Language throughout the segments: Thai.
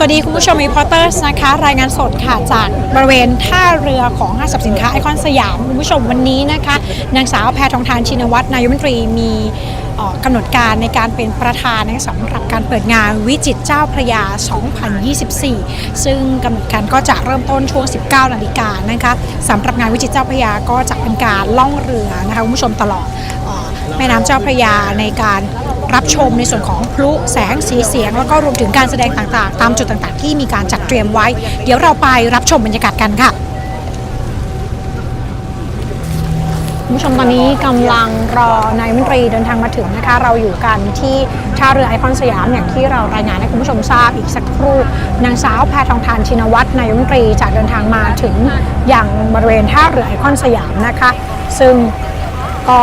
สวัสดีคุณผู้ชมรีพอร์เตอร์นะคะ รายงานสดค่ะจากบริเวณท่าเรือของห้างสรรพสินค้าไอคอนสยามคุณผู้ชมวันนี้นะคะ นางสาวแพทองทานชินวัตรนายกรัฐมนตรีมีกำหนดการในการเป็นประธานนสำหรับการเปิดงานวิจิตเจ้าพระยา 2024 ซึ่งกำหนดการก็จะเริ่มต้นช่วง 19 นาฬิกานะคะสำหรับงานวิจิตเจ้าพระยาก็จะเป็นการล่องเรือนะคะคุณผู้ชมตลอดแม่น้ำเจ้าพระยาในการ รับชมในส่วนของพลุแสงสีเสียง แล้วก็รวมถึงการแสดงต่างๆ ตามจุดต่างๆ ที่มีการจัดเตรียมไว้ เดี๋ยวเราไปรับชมบรรยากาศกันค่ะคุณผู้ชมตอนนี้กำลังรอนายมนตรีเดินทางมาถึงนะคะ เราอยู่กันที่ท่าเรือไอคอนสยามอย่างที่เรารายงานให้คุณผู้ชมทราบอีกสักครู่นางสาวแพทองทานชินวัตรนายมนตรีจะเดินทางมาถึงอย่างบริเวณท่าเรือไอคอนสยามนะคะ ซึ่งก็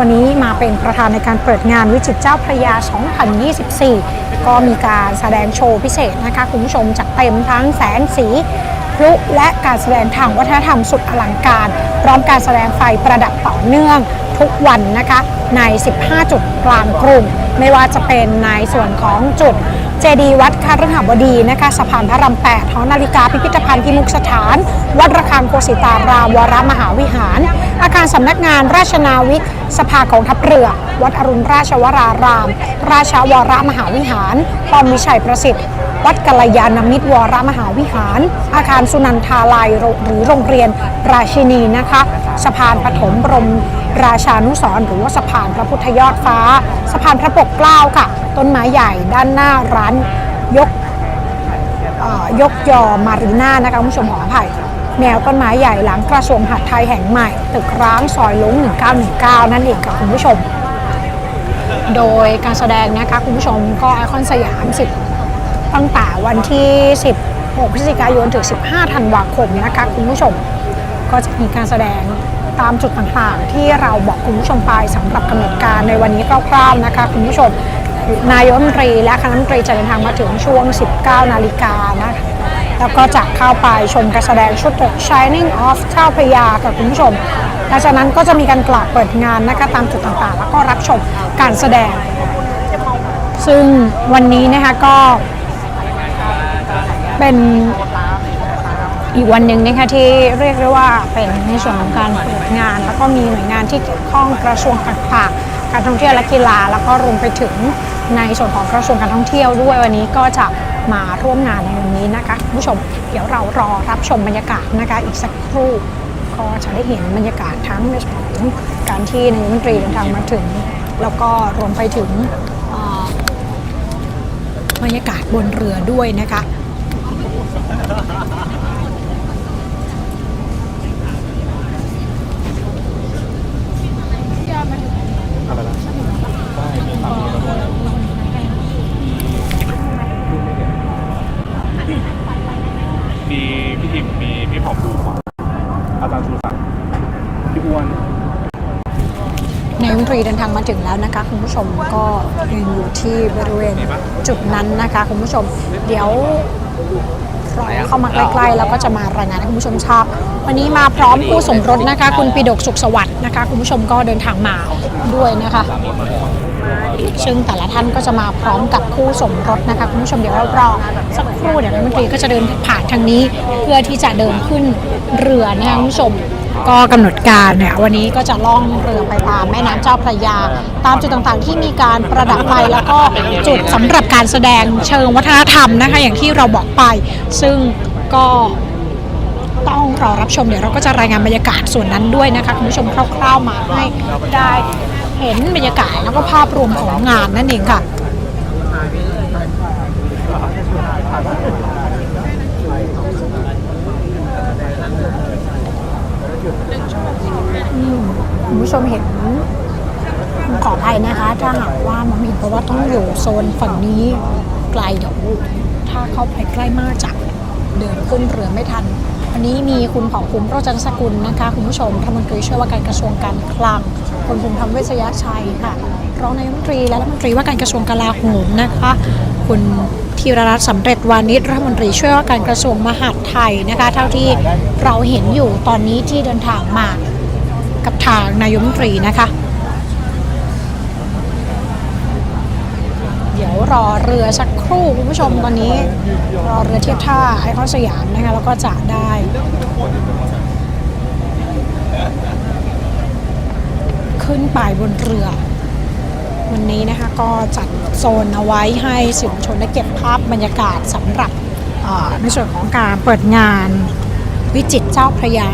วันนี้มาเป็นประธานในการเปิดงานวิจิตรเจ้าพระยา 2024 ก็มีการแสดงโชว์พิเศษนะคะ คุณผู้ชมจัดเต็มทั้งแสงสีพลุและการแสดงทางวัฒนธรรมสุดอลังการ พร้อมการแสดงไฟประดับต่อเนื่องทุกวันนะคะใน 15 จุดกลางกรุงไม่ว่าจะเป็นในส่วนของจุด เจดีย์วัดคารหบดีนะคะสะพานพระราม8ท้องนาฬิกาพิพิธภัณฑ์พิมุกสถาน วัดระฆังโกสิตารามวรมหาวิหาร อาคารสำนักงานราชนาวิกสภากองทัพเรือ วัดอรุณราชวราราม ราชวรมหาวิหารป้อมวิชัยประสิทธิ์ วัดกัลยาณมิตรวรมหาวิหาร อาคารสุนันทาลัยหรือโรงเรียนราชินีนะคะสะพานปฐมบรมราชานุสรหรือว่าสะพานพระพุทธยอดฟ้า สะพานพระปกเกล้าค่ะ ต้นไม้ใหญ่ด้านหน้าร้านยกยกยอมารีน่านะคะคุณผู้ชมขออภัยแนวต้นไม้ใหญ่หลังกระทรวงหัดไทยแห่งใหม่ ตึกร้างซอยลุง1919 นั่นเองค่ะคุณผู้ชม โดยการแสดงนะคะคุณผู้ชมก็ไอคอนสยาม10 ตั้งแต่วันที่ 16 พฤศจิกายนถึง 15 ธันวาคมนะคะคุณผู้ชม ก็จะมีการแสดงตามจุดต่างๆ ที่เราบอกคุณผู้ชมไปสำหรับกำหนดการในวันนี้คร่าวๆนะคะคุณผู้ชมนายรัฐมนตรีและคณะรัฐมนตรีจะเดินทางมาถึงช่วง 19 นาฬิกานะคะแล้วก็จะเข้าไปชมการแสดงชุด The Shining of เจ้าพยากับคุณผู้ชมหลังจากนั้นก็จะมีการกล่าวเปิดงานนะคะตามจุดต่างๆ แล้วก็รับชมการแสดง ซึ่งวันนี้นะคะก็ เป็นอีกวันหนึ่งนะคะที่เรียกได้ว่าเป็นในส่วนของการเปิดงาน แล้วก็มีหน่วยงานที่เกี่ยวข้องกระทรวงต่างๆการท่องเที่ยวและกีฬา แล้วก็รวมไปถึงในส่วนของกระทรวงการท่องเที่ยวด้วยวันนี้ก็จะมาร่วมงานในวันนี้นะคะคุณผู้ชมเดี๋ยวเรารอรับชมบรรยากาศนะคะอีกสักครู่ก็จะได้เห็นบรรยากาศทั้งในส่วนของการที่นายกรัฐมนตรีเดินทางมาถึง แล้วก็รวมไปถึงบรรยากาศบนเรือด้วยนะคะ ได้มีตามีตาบอดมีพี่ทิมมีพี่ผอมดูก่อนอาจารย์สุรศักดิ์พี่อ้วน นายวินตรีเดินทางมาถึงแล้วนะคะ คุณผู้ชมก็ยังอยู่ที่บริเวณจุดนั้นนะคะ คุณผู้ชม เดี๋ยว รอเข้ามาใกล้ๆแล้วก็จะมารายงานให้คุณผู้ชมทราบวันนี้มาพร้อมคู่สมรสนะคะ คุณปิดกสุขสวัสดิ์นะคะ คุณผู้ชมก็เดินทางมาด้วยนะคะ ซึ่งแต่ละท่านก็จะมาพร้อมกับคู่สมรสนะคะคุณผู้ชมเดี๋ยวเรารอสักครู่เดี๋ยวรัฐมนตรีก็จะเดินผ่านทางนี้ เพื่อที่จะเดินขึ้นเรือนะคะคุณผู้ชม ก็กำหนดการเนี่ยวันนี้ก็จะล่องเรือไปตามแม่น้ำเจ้าพระยา ตามจุดต่างๆ ที่มีการประดับไฟแล้วก็จุดสำหรับการแสดงเชิงวัฒนธรรมนะคะอย่างที่เราบอกไป ซึ่งก็ต้องรอรับชมเดี๋ยวเราก็จะรายงานบรรยากาศส่วนนั้นด้วยนะคะคุณผู้ชมคร่าวๆมาให้ได้เห็นบรรยากาศแล้วก็ภาพรวมของงานนั่นเองค่ะ คุณผู้ชมเห็นขออภัยนะคะ ถ้าหากว่ามองเห็นเพราะว่าต้องอยู่โซนฝั่งนี้ไกลเดี๋ยวถ้าเข้าไปใกล้มากจะเดินขึ้นเรือไม่ทัน วันนี้มีคุณเผ่าภูมิโรจนสกุลนะคะ คุณผู้ชมรัฐมนตรีช่วยว่าการกระทรวงการคลังคุณภูมิธรรมเวชยชัยค่ะ รองนายกรัฐมนตรีและรัฐมนตรีว่าการกระทรวงกลาโหมนะคะคุณธีรรัตน์สำเร็จวานิชรัฐมนตรีช่วยว่าการกระทรวงมหาดไทยนะคะเท่าที่เราเห็นอยู่ตอนนี้ที่เดินทางมากับทางนายกรัฐมนตรีนะคะ เดี๋ยวรอเรือสักครู่คุณผู้ชมตอนนี้ รอเรือเทียบท่าไอคอนสยามนะคะแล้วก็จะได้ขึ้นไปบนเรือ วันนี้นะคะก็จัดโซนเอาไว้ให้สื่อมวลชนได้เก็บภาพบรรยากาศสำหรับในส่วนของการเปิดงานวิจิตเจ้าพระยา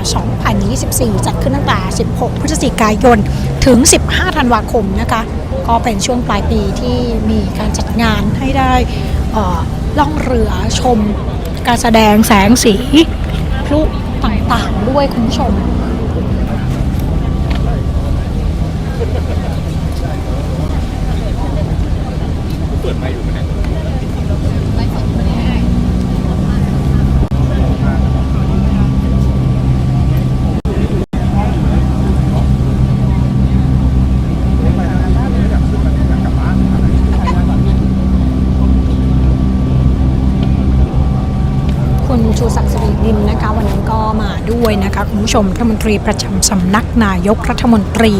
2024 จัดขึ้นตั้งแต่ 16 พฤศจิกายน ถึง 15 ธันวาคมนะคะ ก็เป็นช่วงปลายปีที่มีการจัดงานให้ได้ล่องเรือชม การแสดงแสงสีพลุต่างๆ ด้วยคุณผู้ชม เปิดมค์อยู่ไหมเนี่ยคุณชูศักดิ์สิรินินนะคะ วันนี้ก็มาด้วยนะคะ คุณผู้ชมรัฐมนตรีประจำสำนักนายกรัฐมนตรี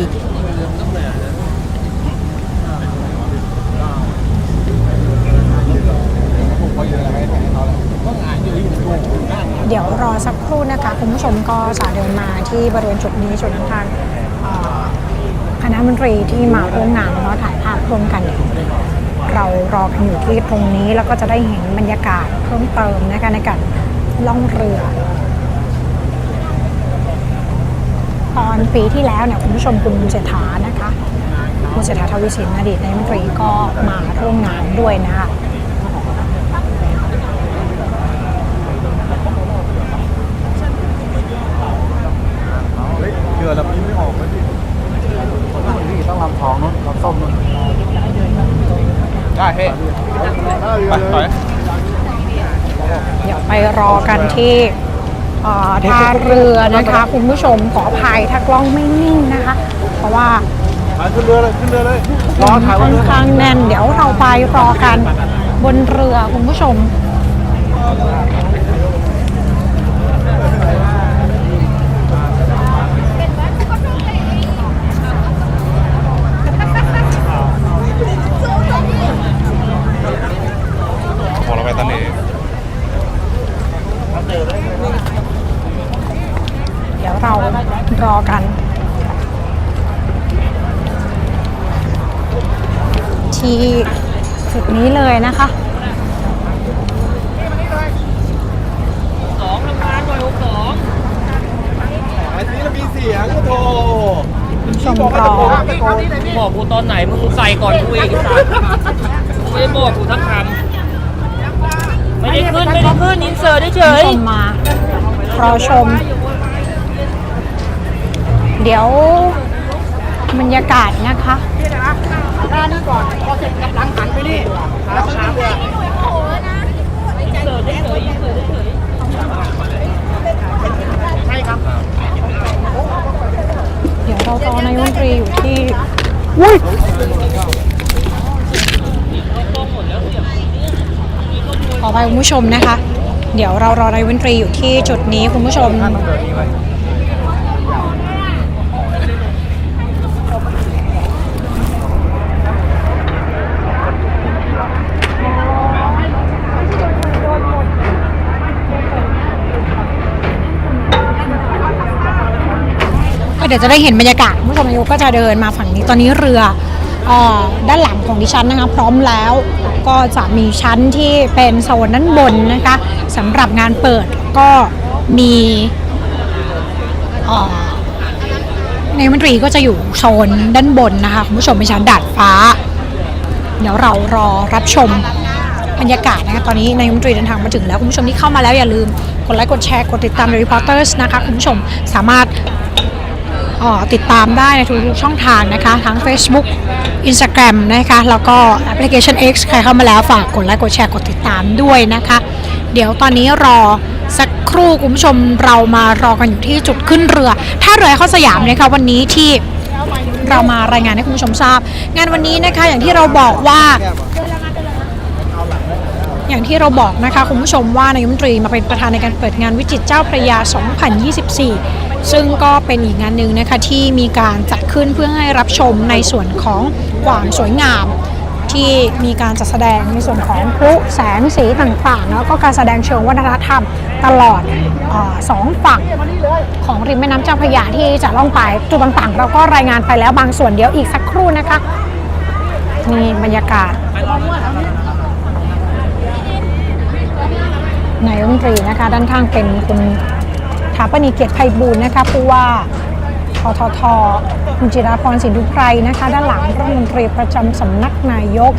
เดี๋ยวรอสักครู่นะ คุณผู้ชมก็จะเดินมาที่บริเวณจุดนี้จุดนั้นทางคณะมนตรีที่มาร่วมงานแล้วก็ถ่ายภาพร่วมกัน เรารอกันอยู่ที่ตรงนี้แล้วก็จะได้เห็นบรรยากาศเพิ่มเติมนะคะในการล่องเรือ ตอนปีที่แล้วเนี่ยคุณผู้ชมคุณเศรษฐานะคะคุณเศรษฐาทวีสินอดีตนายกรัฐมนตรีก็มาร่วมงานด้วยนะคะ อดแล้วยิ้มไม่ออกเลยพี่พี่ต้องลำท้องนู้นลำส้มนู้นได้เฮ้ไปถอยเดี๋ยวไปรอกันที่เอ่อท่าเรือนะคะ คุณผู้ชมขออภัยถ้ากล้องไม่นิ่งนะคะ เพราะว่าถ่ายขึ้นเรือเลยขึ้นเรือเลยรอถ่ายค่ว่าอนเรือข้างแน่น เดี๋ยวเราไปรอกันบนเรือคุณผู้ชม บอกเราไปตันเอง เดี๋ยวเรารอกัน ที่จุด นี้เลยนะคะสองทำงานหน่วยหกสองอันนี้เรามีเสียงก็โทรชมรอบอกกูตอนไหนมึงใส่ก่อนกูอีกไอ้สัสกูไม่ได้บอกกูทั้งคำไม่ได้ขึ้นไม่ได้ขึ้นอินเสิร์ตเฉยชมมารอชม เดี๋ยวบรรยากาศนะคะ หน้านี้ก่อินเสิร์ตเฉยอินเสิร์ตเฉยเดี๋ยวเรารอนายกรัฐมนตรีอยู่ที่อุ้ยขอไปคุณผู้ชมนะคะ เดี๋ยวเรารอนายกรัฐมนตรีอยู่ที่จุดนี้คุณผู้ชมก็เดี๋ ดี๋ยวจะได้เห็นบรรยากาศคุณผู้ชมนายกก็จะเดินมาฝั่งนี้ตอนนี้เรืออด้านหลังของดิฉันนะคะ พร้อมแล้วก็จะมีชั้นที่เป็นโซนด้านบนนะคะสำหรับงานเปิดก็มีเอ่อนายมนตรีก็จะอยู่โซนด้านบนนะคะคุณผู้ชมเป็นชั้นดาดฟ้า เดี๋ยวเรารอรับชมบรรยากาศนะคะตอนนี้นายมนตรีเดินทางมาถึงแล้ว คุณผู้ชมที่เข้ามาแล้วอย่าลืม กดไลค์กดแชร์กดติดตาม The Reporters นะคะ คุณผู้ชมสามารถ ติดตามได้ในทุกๆช่องทางนะคะ ทั้ง Facebook Instagram นะคะ แล้วก็แอปพลิเคชัน X ใครเข้ามาแล้วฝากกดไลค์กดแชร์กดติดตามด้วยนะคะ เดี๋ยวตอนนี้รอสักครู่คุณผู้ชมเรามารอกันอยู่ที่จุดขึ้นเรือท่าเรือเข้าสยามนะคะวันนี้ที่เรามารายงานให้คุณผู้ชมทราบ งานวันนี้นะคะอย่างที่เราบอกว่าอย่างที่เราบอกนะคะคุณผู้ชมว่านายมนตรีมาเป็นประธานในการเปิดงานวิจิตเจ้าพระยา 2024 ซึ่งก็เป็นอีกงานหนึ่งนะคะที่มีการจัดขึ้นเพื่อให้รับชมในส่วนของความสวยงาม ที่มีการจัดแสดงในส่วนของพลุแสงสีต่างๆ แล้วก็การแสดงเชิงวัฒนธรรมตลอดอสองฝั่งของริมแม่น้ำเจ้าพระยาที่จะล่องไปจุดต่างๆ เราก็รายงานไปแล้วบางส่วนเดี๋ยวอีกสักครู่นะคะนี่บรรยากาศนายรัฐมนตรีนะคะ ด้านข้างเป็นคุณาปนีเกียรติไพบูลนะคะผู้ว่าทททคุณจิราพรสินทุไพรนะคะ ด้านหลังรัฐมนตรีประจำสำนักนายก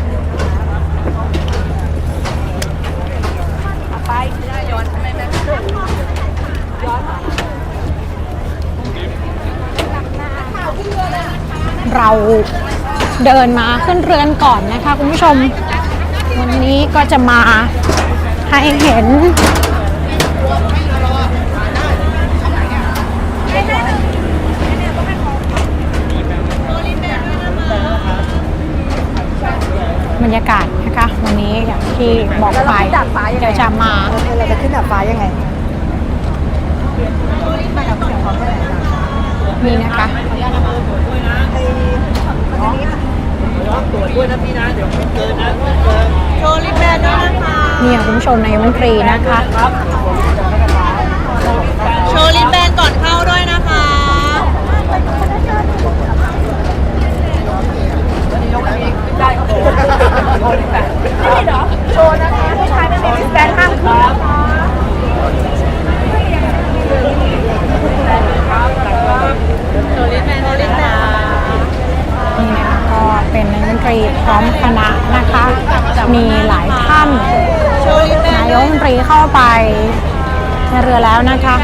เราเดินมาขึ้นเรือนก่อนนะคะคุณผู้ชม วันนี้ก็จะมาให้เห็น บรรยากาศนะคะ วันนี้อย่างที่บอกไปเดี๋ยวจะมาเราจะขึ้นดาดฟ้ายังไงนี่นะคะตรวจด้วยนะพี่นะเดี๋ยวเกินนะเกินโชว์ลิปแบนด้วยนะคะเนี่ยคุณผู้ชมนายกรัฐมนตรีนะคะ โชว์ลิปแบนก่อนเข้าด้วยนะคะ โชว์นะคะผู้ชายไม่มีลิปแบนห้ามขึ้นนะคะ โชว์ลิปแบนโชว์ลิปแบน นี่นะคะก็เป็นนายกรัฐมนตรีพร้อมคณะนะคะ มีหลายท่าน โชว์ลิปแบน นายกรัฐมนตรีเข้าไป ในเรือแล้วนะคะ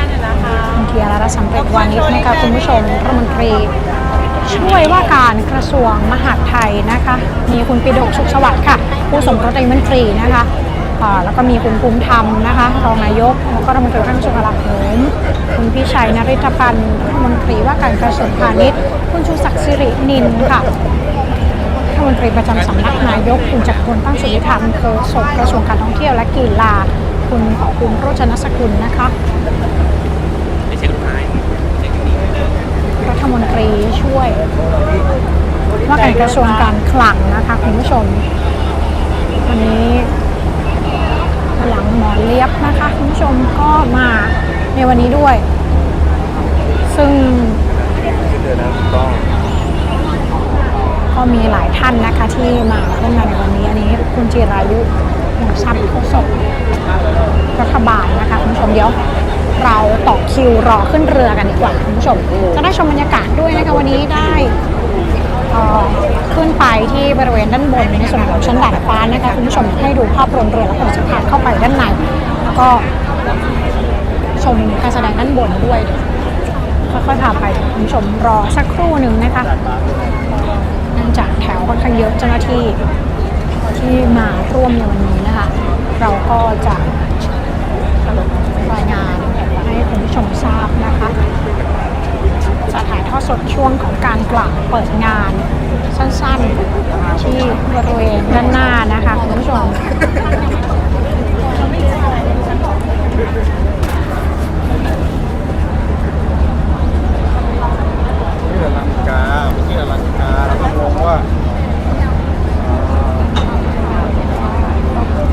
คุณเทียรรัตน์สำเร็จวานิชนะคะคุณผู้ชมรัฐมนตรี ช่วยว่าการกระทรวงมหาดไทยนะคะ มีคุณปิดกสุขสวัสดิ์ค่ะ ผู้สมรสนายกรัฐมนตรีนะคะแล้วก็มีคุณภูมิธรรมนะคะ รองนายกแล้วก็รัฐมนตรีข้างกระทรวงกลาโหมคุณพิชัยนริธพันธ์รัฐมนตรีว่าการกระทรวงพาณิชย์ คุณชูศักดิ์สิรินินค่ะรัฐมนตรีประจำสำนักนายกคุณจักรพลตั้งสุริธรรมโฆษกกระทรวงการท่องเที่ยวและกีฬา คุณขอบคุณโรจนสกุลนะคะไม่ใช่ลูกค้ารัฐมนตรีช่วย ว่าการกระทรวงการคลังนะคะคุณผู้ชม วันนี้หลังหมอเลียบนะคะคุณผู้ชมก็มาในวันนี้ด้วย ซึ่งเดือนนะต้องก็มีหลายท่านนะคะที่มาร่วมงานในวันนี้อันนี้คุณจิรายุหงซับโฆษก รัฐบาลนะคะคุณผู้ชมเดี๋ยวเราต่อคิวรอขึ้นเรือกันดีกว่าคุณผู้ชมจะได้ชมบรรยากาศด้วยนะคะวันนี้ได้เอ่อขึ้นไปที่บริเวณด้านบนในส่วนของชั้นดาดฟ้านะคะคุณผู้ชมให้ดูภาพรวมเรือแล้วก็จะพาเข้าไปด้านในแล้วก็ชมการแสดงด้านบนด้วยเดี๋ยวค่อยๆพาไปคุณผู้ชมรอสักครู่หนึ่งนะคะเนื่องจากแถวค่อนข้างเยอะเจ้าหน้าที่ที่มาร่วมในวันนี้นะคะ เราก็จะ รายงานให้คุณผู้ชมทราบนะคะจะถ่ายทอดสดช่วงของการกล่าวเปิดงานสั้นๆ ที่บริเวณด้านหน้านะคะคุณผู้ชมที่อลังกาที่อลังกาแล้วก็งงว่า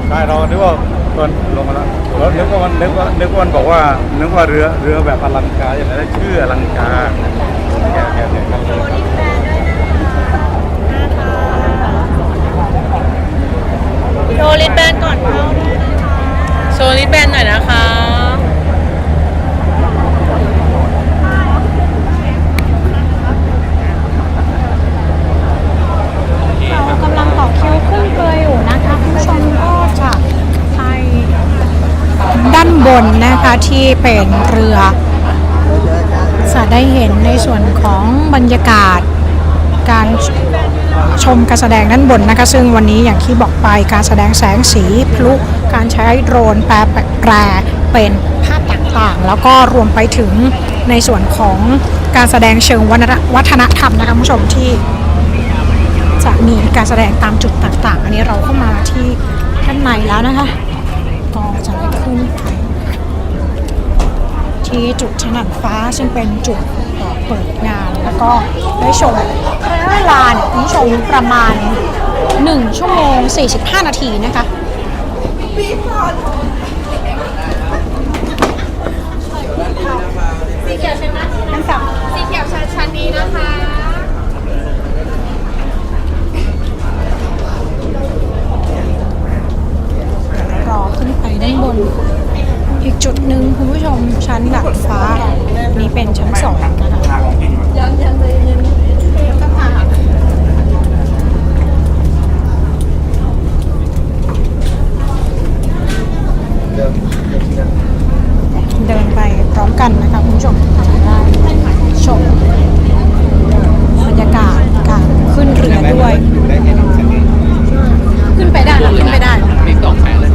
ใช่เรานึกว่า มันลงมาแล้วเรานึกว่ามันนึกว่านึกว่ามันบอกว่านึกว่าเรือเรือแบบอลังการอย่างนั้นชื่ออลังการแกแกแกกันเลยโชว์ลิปแบนก่อนเข้าโชว์ลิปแบนหน่อยนะคะ เรากำลังต่อคิวขึ้นเรืออยู่นะคะคุณผู้ชมก็จะไปด้านบนนะคะ ที่เป็นเรือ จะได้เห็นในส่วนของบรรยากาศการชมการแสดงด้านบนนะคะ ซึ่งวันนี้อย่างที่บอกไปการแสดงแสงสีพลุการใช้โดรนแปลแปลเป็นภาพต่างๆ แล้วก็รวมไปถึงในส่วนของการแสดงเชิงวัฒนธรรมนะคะผู้ชมที่จะมีการแสดงตามจุดต่างๆ อันนี้เราเข้ามาที่ด้านในแล้วนะคะ ก็จะได้ขึ้นไป ที่จุดฉนันฟ้าซึ่งเป็นจุดเปิดงาน แล้วก็ได้ชมระยะเวลาเนี่ยคุณผู้ชมประมาณ 1 ชั่วโมง 45 นาทีนะคะสีเขียวใช่ไหมสีเขียวชั้นชั้นนี้นะคะรอขึ้นไปด้านบน อีกจุดหนึ่งคุณผู้ชมชั้นดาดฟ้า นี่เป็นชั้นสองนะคะ เดินไปพร้อมกันนะคะคุณผู้ชมจะได้ชมบรรยากาศการขึ้นเรือด้วย ขึ้นไปได้ค่ะขึ้นไปได้ มีสองแสนเลย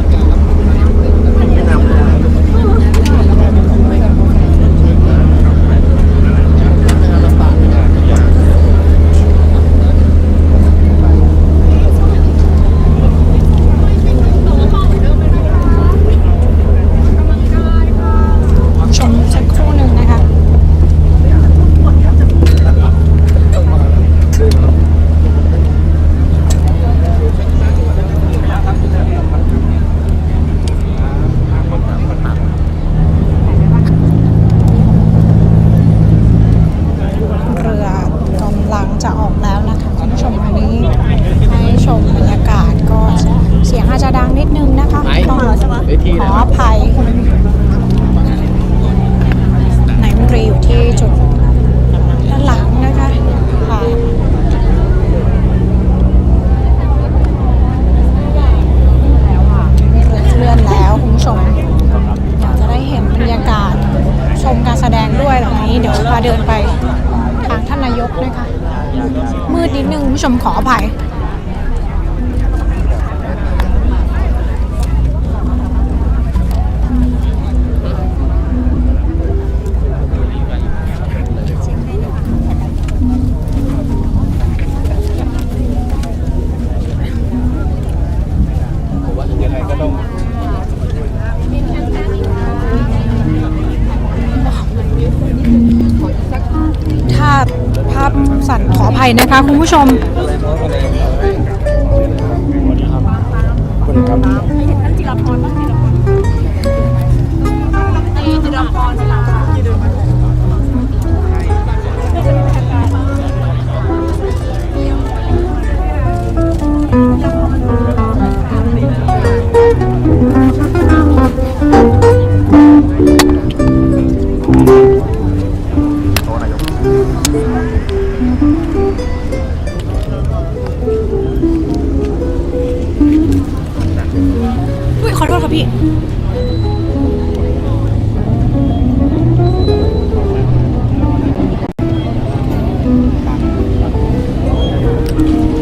ชมสักครู่หนึ่งนะคะ เรือกำลังจะออกแล้วนะคะคุณผู้ชมวันนี้ให้ชมบรรยากาศก็เสียงอาจจะดังนิดนึงนะคะต้องขออภัยนายมนตรีอยู่ที่จุดด้านหลังนะคะค่ะเรือเคลื่อนแล้วคุณผู้ชม อยากจะได้เห็นบรรยากาศชมการ แสดงด้วยแบบนี้ เดี๋ยวพาเดินไปทางท่านนายกนะคะมืดนิดนึงคุณผู้ชมขออภัย นขออภัยนะคะคุณผู้ชม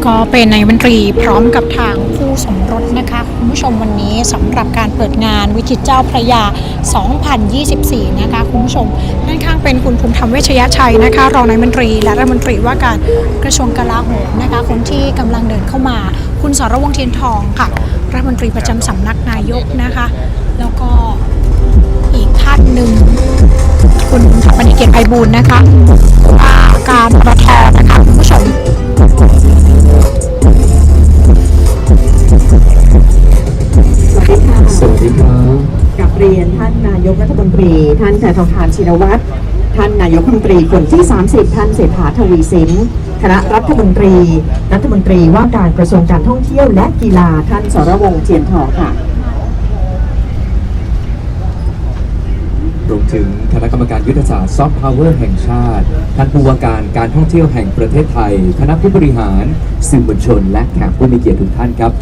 ก็เป็นนายบันตรีพร้อมกับทางคู่สมรสนะคะ คุณผู้ชมวันนี้สำหรับการเปิดงานวิจิตเจ้าพระยา 2024 นะคะ คุณผู้ชมด้านข้างเป็นคุณภูมิธรรมเวชยชัยนะคะ รองนายบันตรีและรัฐมนตรีว่าการกระทรวงกลาโหมนะคะ คนที่กำลังเดินเข้ามา คุณสรวงเทียนทองค่ะ รัฐมนตรีประจำสำนักนายกนะคะ แล้วก็อีกท่านหนึ่งคุณสถาปนิกเกียรติไพบูลนะคะว่าการปทนะคะคุณผู้ชม สวัสดีครับกับเรียนท่านนายกรัฐมนตรี ท่านแพทองทานชินวัตรท่านนายกรัฐมนตรีคนที่ 30 ท่านเศรษฐาทวีสินคณะรัฐมนตรี รัฐมนตรีว่าการกระทรวงการท่องเที่ยวและกีฬาท่านสรวงเจียนทองค่ะ รวมถึงคณะกรรมการยุทธศาสตร์ซอฟต์พาวเวอร์แห่งชาติ ท่านผู้ว่าการการท่องเที่ยวแห่งประเทศไทย คณะผู้บริหาร สื่อมวลชน และแขกผู้มีเกียรติทุกท่านครับ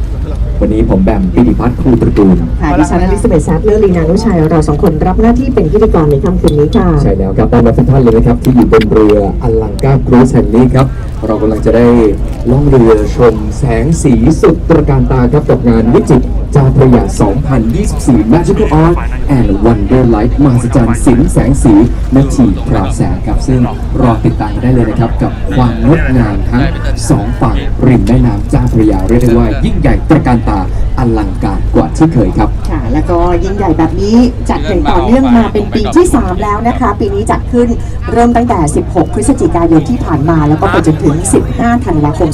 วันนี้ผมแบมปิติพัฒน์ครูตระกูลค่ะดิฉันอลิซาเบธแซดเลอร์ลีนานุชัย เราสองคนรับหน้าที่เป็นพิธีกรในค่ำคืนนี้ค่ะ ใช่แล้วครับต้อนรับทุกท่านเลยนะครับ ที่อยู่บนเรืออลังกาครูซแห่งนี้ครับ เรากำลังจะได้ล่องเรือชมแสงสีสุดตระการตาครับกับงานวิจิตร เจ้าพระยา 2024 Magical Art and Wonder Light มหัศจรรย์สินแสงสีนาทีพราวแสงครับ ซึ่งรอติดตามได้เลยนะครับ กับความงดงามทั้งสองฝั่งริมแม่น้ำเจ้าพระยาเรียกได้ว่า ยิ่งใหญ่ตระการตาอลังการกว่าที่เคยครับ ค่ะ แล้วก็ยิ่งใหญ่แบบนี้จัดอย่างต่อเนื่องมาเป็นปีที่ 3 แล้วนะคะ ปีนี้จัดขึ้นเริ่มตั้งแต่ 16 พฤศจิกายนที่ผ่านมา แล้วก็ไปจนถึง 15 ธันวาคม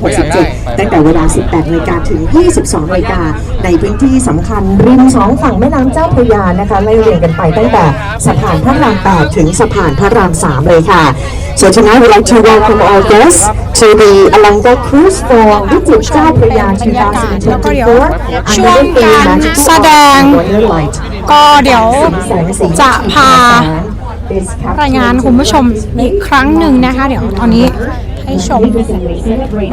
2567 ตั้งแต่เวลา 18นาฬิกาถึง 22นาฬิกาในพื้นที่สำคัญริมสองฝั่งแม่น้ำเจ้าพระยานะคะไล่เรียงกันไปตั้งแต่สะพานพระราม8ถึงสะพานพระราม 3 เลยค่ะ So tonight we'd like to welcome all guests to the Alanga Cruise for Visit เจ้าพระยา2024 ช่วงการแสดง ก็เดี๋ยวจะพารายงานคุณผู้ชมอีกครั้งหนึ่งนะคะ เดี๋ยวตอนนี้ ให้ชม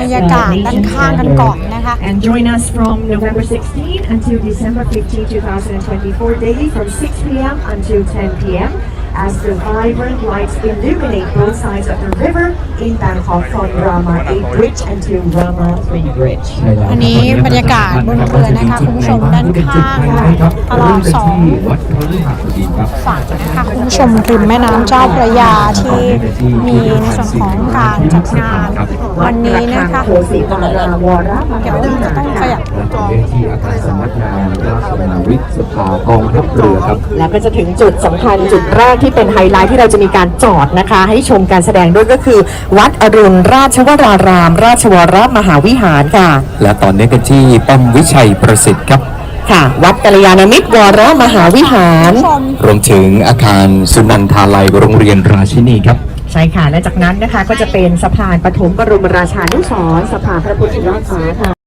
บรรยากาศด้านข้างกันก่อนนะคะ And join us from November 16 until December 15, 2024, daily from 6 p.m. until 10 p.m. As the vibrant lights illuminate both sides of the river in Bangkok from Rama 8 Bridge until Rama 3 Bridge. อันนี้บรรยากาศบนเรือนะคะคุณผู้ชมด้านข้างตลอดสองฝั่งนะคะคุณผู้ชมริมแม่น้ำเจ้าพระยาที่มีในส่วนของการจัดงานวันนี้นะคะคสิตารามวรมเดี๋ยวจะต้องขยับและต่อเนื่องที่อาคารสำนักงานราชนาวิกสภากองทัพเรือครับ แล้วก็จะถึงจุดสำคัญจุดแรกที่เป็นไฮไลท์ที่เราจะมีการจอดนะคะ ให้ชมการแสดงด้วยก็คือ วัดอรุณราชวราราม ราชวรมหาวิหารค่ะ และต่อเนื่องกันที่ป้อมวิชัยประสิทธิ์ครับค่ะ วัดกัลยาณมิตรวรมหาวิหาร รวมถึงอาคารสุนันทาลัยโรงเรียนราชินีครับใช่ค่ะ และจากนั้นนะคะก็จะเป็นสะพานปฐมบรมราชานุสรณ์สะพานพระพุทธยอดฟ้าค่ะ